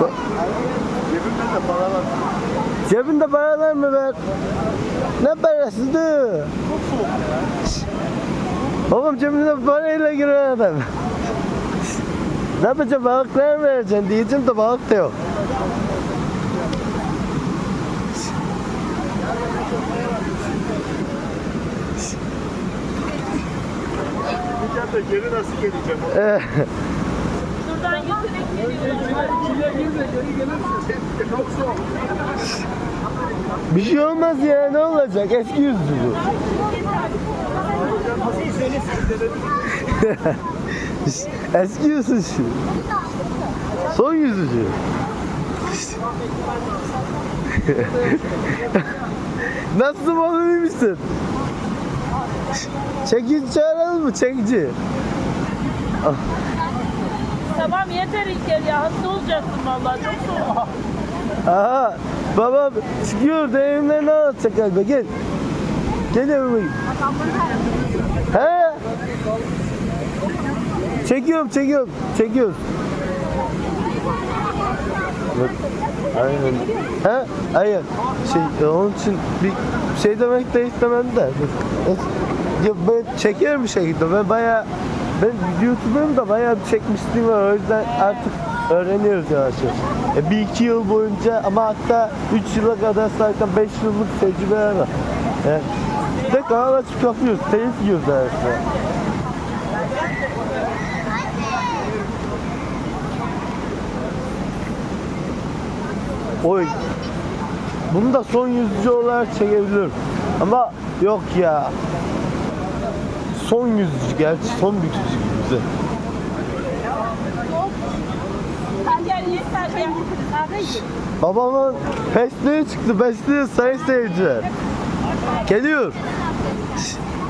Cebimde de para var. Cebinde paralar mı var? Ne parasıydı? Oğlum cebinde parayla giren adam. ne yapacağım balıklar vereceksin diyeceğim de balık da yok. Geri nasıl geleceğim? Eh, Şuradan yüzerek geliyorum. Çok soğuk. Bir şey olmaz ya ne olacak eski yüzlü bu. eski yüzlü şu. Son yüzücü. Nasıl balığı misin? Çekici çağıralım mı çekici? Tamam yeter İlker ya. Hasta olacaksın vallahi çok soğuk. Aha babam çıkıyor da evimlerini anlatacak galiba gel. Gel evime. He? Çekiyorum çekiyorum çekiyorum. Bak, Aynen. He? Aynen. Şey e, onun için bir şey demek de istemem de. Ya ben çekerim bir şekilde. Ben bayağı ben YouTube'um da bayağı bir çekmişliğim var. O yüzden artık öğreniyoruz yavaş yavaş. E, bir iki yıl boyunca ama hatta üç yıla kadar zaten beş yıllık tecrübeler var. Yani, bir de kanal açıp yapıyoruz. Telif yiyoruz arasında. Oy. Bunu da son yüzücü olarak çekebilirim. Ama yok ya. Son yüzücü gerçi son yeter gel. Babamın pesliği çıktı pesliği sayın seyirciler. Geliyor.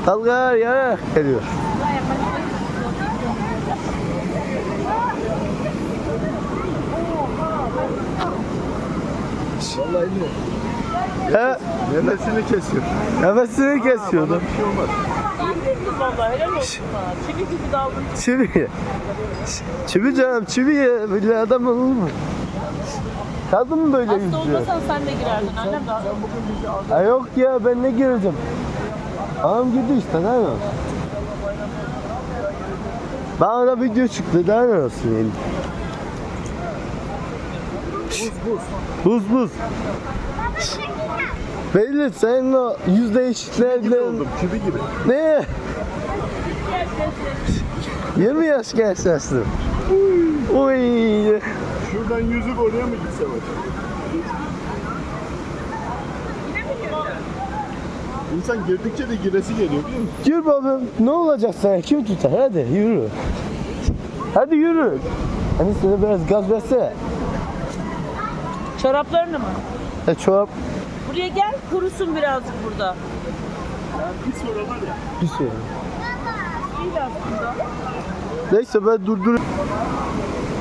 Dalgalar yararak geliyor. Vallahi ne? He, Nefesini kesiyor. nefesini kesiyordu. Bir şey olmaz. Çivi gibi davran. Çivi. Çivi canım çivi ye. Böyle adam olur mu? Kadın mı böyle Hasta yüzüyor? olmasan sen de girerdin annem daha. Ha yok ya ben ne gireceğim? Anam girdi işte ne olsun? Bana da video çıktı daha ne olsun yani? Buz buz. Buz buz. Belli senin o yüz Gibi değişiklerden oldum. Çivi gibi. ne? 20 yaş genç yaşlı. Oy. Şuradan yüzük oraya mı gitse acaba? İnsan girdikçe de giresi geliyor biliyor musun? Yürü babam ne olacak sana kim tutar hadi yürü. Hadi yürü. Hani sana biraz gaz versene. Çoraplarını mı? E çorap Buraya gel kurusun birazcık burada. Bir sonra var ya. bir. Değil aslında. Neyse ben durdur.